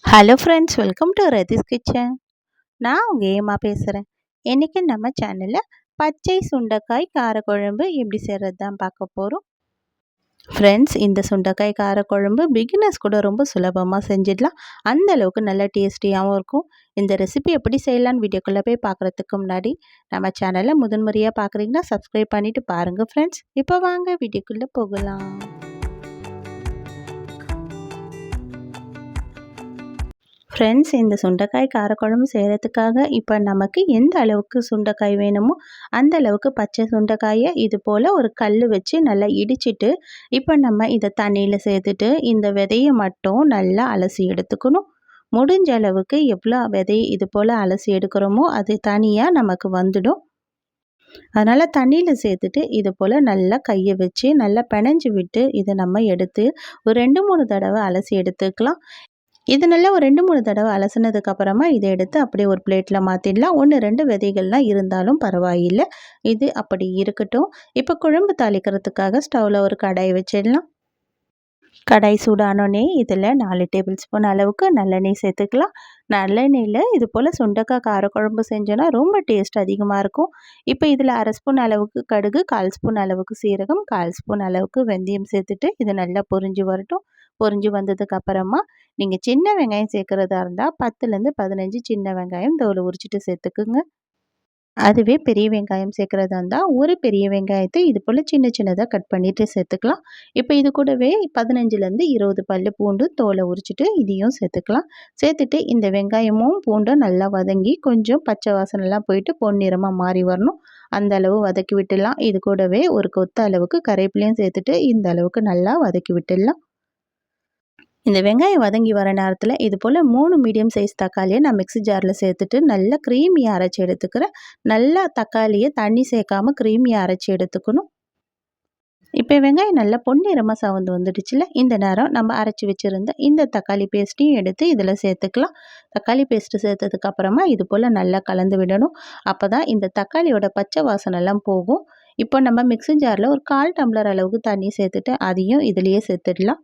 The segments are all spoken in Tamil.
Hello friends welcome to Rathi's kitchen நான் உங்கள் ஏமா பேசுகிறேன் இன்றைக்கி நம்ம சேனலில் பச்சை சுண்டைக்காய் காரக்குழம்பு எப்படி செய்கிறது தான் பார்க்க போகிறோம் ஃப்ரெண்ட்ஸ் இந்த சுண்டைக்காய் காரக்குழம்பு பிகினர்ஸ் கூட ரொம்ப சுலபமாக செஞ்சிடலாம். அந்த அளவுக்கு நல்லா டேஸ்டியாகவும் இருக்கும். இந்த ரெசிபி எப்படி செய்யலான்னு வீடியோக்குள்ளே போய் பார்க்குறதுக்கு முன்னாடி நம்ம சேனலை முதன்முறையாக பார்க்குறீங்கன்னா சப்ஸ்கிரைப் பண்ணிவிட்டு பாருங்கள் ஃப்ரெண்ட்ஸ் இப்போ வாங்க வீடியோக்குள்ளே போகலாம். ஃப்ரெண்ட்ஸ் இந்த சுண்டைக்காய் காரக்குழம்பு செய்கிறதுக்காக இப்போ நமக்கு எந்த அளவுக்கு சுண்டைக்காய் வேணுமோ அந்த அளவுக்கு பச்சை சுண்டைக்காயை இது போல் ஒரு கல் வச்சு நல்லா இடிச்சிட்டு இப்போ நம்ம இதை தண்ணியில் சேர்த்துட்டு இந்த விதையை மட்டும் நல்லா அலசி எடுத்துக்கணும். முடிஞ்ச அளவுக்கு எவ்வளோ விதை இது போல் அலசி எடுக்கிறோமோ அது தனியாக நமக்கு வந்துடும். அதனால் தண்ணியில் சேர்த்துட்டு இது போல் நல்லா கையை வச்சு நல்லா பிணைஞ்சு விட்டு இதை நம்ம எடுத்து ஒரு ரெண்டு மூணு தடவை அலசி எடுத்துக்கலாம். இது நல்லா ஒரு ரெண்டு மூணு தடவை அலசினதுக்கு அப்புறமா இதை எடுத்து அப்படியே ஒரு பிளேட்டில் மாற்றிடலாம் ஒன்று ரெண்டு விதைகள்லாம் இருந்தாலும் பரவாயில்லை. இது அப்படி இருக்கட்டும். இப்போ குழம்பு தாளிக்கிறதுக்காக ஸ்டவ்வில் ஒரு கடாய் வச்சிடலாம். கடாய் சூடானோடனே இதில் நாலு டேபிள் ஸ்பூன் அளவுக்கு நல்லெண்ணெய் சேர்த்துக்கலாம். நல்லெண்ணெயில் இது போல் சுண்டக்காய் காரக்குழம்பு செஞ்சோன்னா ரொம்ப டேஸ்ட் அதிகமாக இருக்கும். இப்போ இதில் அரை ஸ்பூன் அளவுக்கு கடுகு கால் ஸ்பூன் அளவுக்கு சீரகம் கால் ஸ்பூன் அளவுக்கு வெந்தயம் சேர்த்துட்டு இது நல்லா பொரிஞ்சு வரட்டும். பொரிஞ்சு வந்ததுக்கு அப்புறமா நீங்கள் சின்ன வெங்காயம் சேர்க்குறதா இருந்தால் பத்துலேருந்து பதினஞ்சு சின்ன வெங்காயம் தோலை உரிச்சிட்டு சேர்த்துக்குங்க. அதுவே பெரிய வெங்காயம் சேர்க்குறதா இருந்தால் ஒரு பெரிய வெங்காயத்தை இது போல் சின்ன சின்னதாக கட் பண்ணிவிட்டு சேர்த்துக்கலாம். இப்போ இது கூடவே பதினஞ்சுலேருந்து இருபது பல் பூண்டு தோலை உரிச்சிட்டு இதையும் சேர்த்துக்கலாம். சேர்த்துட்டு இந்த வெங்காயமும் பூண்டும் நல்லா வதங்கி கொஞ்சம் பச்சை வாசனைலாம் போயிட்டு பொன்னிறமாக மாறி வரணும். அந்த அளவு வதக்கி விட்டுடலாம். இது கூடவே ஒரு கொத்த அளவுக்கு கரைப்பிலையும் சேர்த்துட்டு இந்த அளவுக்கு நல்லா வதக்கி விட்டுடலாம். இந்த வெங்காயம் வதங்கி வர நேரத்தில் இது போல் மூணு மீடியம் சைஸ் தக்காளியை நான் மிக்ஸி ஜாரில் சேர்த்துட்டு நல்லா க்ரீமியை அரைச்சி எடுத்துக்கிறேன். நல்லா தக்காளியை தண்ணி சேர்க்காமல் க்ரீமியை அரைச்சி எடுத்துக்கணும். இப்போ வெங்காயம் நல்லா பொன்னிறமாக சவந்து வந்துடுச்சுல இந்த நேரம் நம்ம அரைச்சி வச்சுருந்த இந்த தக்காளி பேஸ்ட்டையும் எடுத்து இதில் சேர்த்துக்கலாம். தக்காளி பேஸ்ட்டு சேர்த்ததுக்கப்புறமா இது போல் நல்லா கலந்து விடணும். அப்போ தான் இந்த தக்காளியோட பச்சை வாசனைலாம் போகும். இப்போ நம்ம மிக்ஸி ஜாரில் ஒரு கால் டம்ளர் அளவுக்கு தண்ணி சேர்த்துட்டு அதையும் இதுலேயே சேர்த்துடலாம்.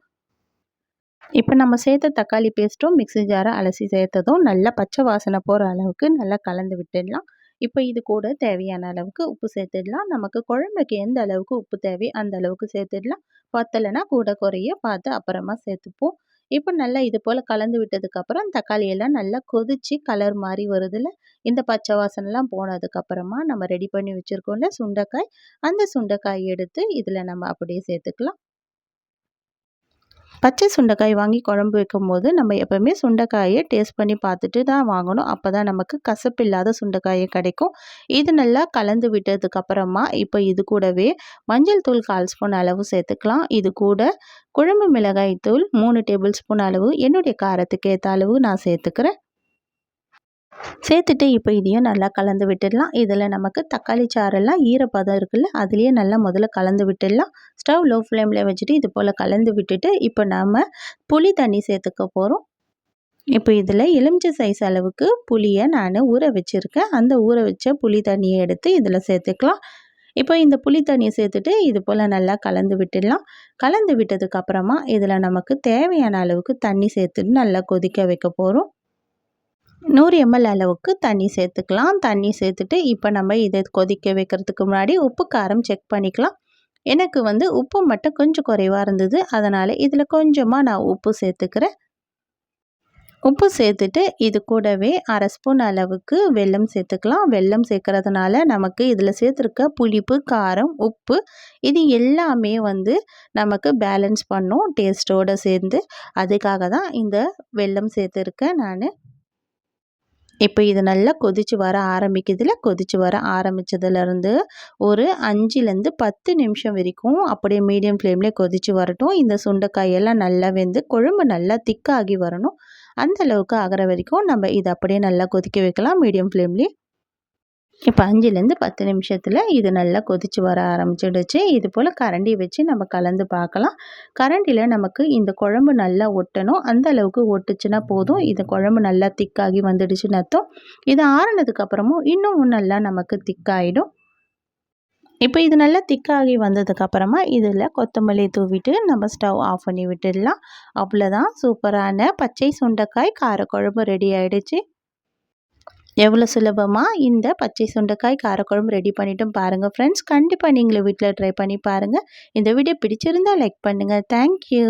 இப்போ நம்ம சேர்த்த தக்காளி பேஸ்ட்டும் மிக்ஸி ஜாரை அலசி சேர்த்ததும் நல்லா பச்சை வாசனை போகிற அளவுக்கு நல்லா கலந்து விட்டுடலாம். இப்போ இது கூட தேவையான அளவுக்கு உப்பு சேர்த்துடலாம். நமக்கு குழம்புக்கு எந்த அளவுக்கு உப்பு தேவை அந்த அளவுக்கு சேர்த்துடலாம். பத்தலைன்னா கூட குறைய பார்த்து அப்புறமா சேர்த்துப்போம். இப்போ நல்லா இது போல் கலந்து விட்டதுக்கப்புறம் தக்காளியெல்லாம் நல்லா கொதித்து கலர் மாதிரி வருதில்ல இந்த பச்சை வாசனைலாம் போனதுக்கப்புறமா நம்ம ரெடி பண்ணி வச்சுருக்கோம்ல சுண்டைக்காய். அந்த சுண்டைக்காய் எடுத்து இதில் நம்ம அப்படியே சேர்த்துக்கலாம். பச்சை சுண்டைக்காய் வாங்கி குழம்பு வைக்கும்போது நம்ம எப்போவுமே சுண்டைக்காயை டேஸ்ட் பண்ணி பார்த்துட்டு தான் வாங்கணும். அப்போ தான் நமக்கு கசப்பு இல்லாத சுண்டைக்காயை கிடைக்கும். இது நல்லா கலந்து விட்டதுக்கப்புறமா இப்போ இது கூடவே மஞ்சள் தூள் கால் ஸ்பூன் அளவு சேர்த்துக்கலாம். இது கூட குழம்பு மிளகாய் தூள் மூணு டேபிள் ஸ்பூன் அளவு. என்னுடைய காரத்துக்கு ஏற்ற அளவு நான் சேர்த்துக்கிறேன். சேர்த்துட்டு இப்போ இதையும் நல்லா கலந்து விட்டுடலாம். இதில் நமக்கு தக்காளி சாறெல்லாம் ஈரப்பதம் இருக்குல்ல அதுலேயே நல்லா முதல்ல கலந்து விட்டுடலாம். ஸ்டவ் லோ ஃப்ளேமில் வச்சுட்டு இது போல் கலந்து விட்டுட்டு இப்போ நாம் புளி தண்ணி சேர்த்துக்க போகிறோம் இப்போ இதில் எலுமிச்சை சைஸ் அளவுக்கு புளியை நான் ஊற வச்சுருக்கேன். அந்த ஊற வச்ச புளி தண்ணியை எடுத்து இதில் சேர்த்துக்கலாம். இப்போ இந்த புளி தண்ணியை சேர்த்துட்டு இது போல் நல்லா கலந்து விட்டுடலாம். கலந்து விட்டதுக்கப்புறமா இதில் நமக்கு தேவையான அளவுக்கு தண்ணி சேர்த்துட்டு நல்லா கொதிக்க வைக்க போகிறோம் நூறு எம்எல் அளவுக்கு தண்ணி சேர்த்துக்கலாம். தண்ணி சேர்த்துட்டு இப்போ நம்ம இதை கொதிக்க வைக்கிறதுக்கு முன்னாடி உப்பு காரம் செக் பண்ணிக்கலாம். எனக்கு வந்து உப்பு மட்டும் கொஞ்சம் குறைவாக இருந்தது. அதனால் இதில் கொஞ்சமாக நான் உப்பு சேர்த்துக்கிறேன். உப்பு சேர்த்துட்டு இது கூடவே அரை ஸ்பூன் அளவுக்கு வெல்லம் சேர்த்துக்கலாம். வெல்லம் சேர்க்கறதுனால நமக்கு இதில் சேர்த்துருக்க புளிப்பு காரம் உப்பு இது எல்லாமே வந்து நமக்கு பேலன்ஸ் பண்ணும் டேஸ்ட்டோடு சேர்ந்து. அதுக்காக தான் இந்த வெல்லம் சேர்த்துருக்கேன் நான். இப்போ இது நல்லா கொதித்து வர ஆரம்பிக்குதுல கொதித்து வர ஆரம்பித்ததுலேருந்து ஒரு அஞ்சுலேருந்து பத்து நிமிஷம் வரைக்கும் அப்படியே மீடியம் ஃப்ளேம்லேயே கொதித்து வரட்டும். இந்த சுண்டைக்காயெல்லாம் நல்லா வெந்து குழம்பு நல்லா திக்காகி வரணும். அந்த அளவுக்கு ஆகிற வரைக்கும் நம்ம இதை அப்படியே நல்லா கொதிக்க வைக்கலாம். மீடியம் ஃப்ளேம்லேயே இப்போ அஞ்சுலேருந்து பத்து நிமிஷத்தில் இது நல்லா கொதித்து வர ஆரம்பிச்சிடுச்சு. இது போல் கரண்டி வச்சு நம்ம கலந்து பார்க்கலாம். கரண்டியில் நமக்கு இந்த குழம்பு நல்லா ஒட்டணும். அந்த அளவுக்கு ஒட்டுச்சுன்னா போதும். இது குழம்பு நல்லா திக்காகி வந்துடுச்சுன்னு அர்த்தம். இது ஆறினதுக்கப்புறமும் இன்னும் நல்லா நமக்கு திக்காயிடும். இப்போ இது நல்லா திக்காகி வந்ததுக்கப்புறமா இதில் கொத்தமல்லி தூவிட்டு நம்ம ஸ்டவ் ஆஃப் பண்ணி விட்டுடலாம். அவ்வளோதான் சூப்பரான பச்சை சுண்டைக்காய் காரக்குழம்பு ரெடி ஆகிடுச்சு எவ்வளோ சுலபமாக இந்த பச்சை சுண்டைக்காய் காரக்குழம்பு ரெடி பண்ணிட்டும் பாருங்கள் ஃப்ரெண்ட்ஸ் கண்டிப்பாக நீங்களும் வீட்டில் ட்ரை பண்ணி பாருங்கள் இந்த வீடியோ பிடிச்சிருந்தால் லைக் பண்ணுங்கள் தேங்க்யூ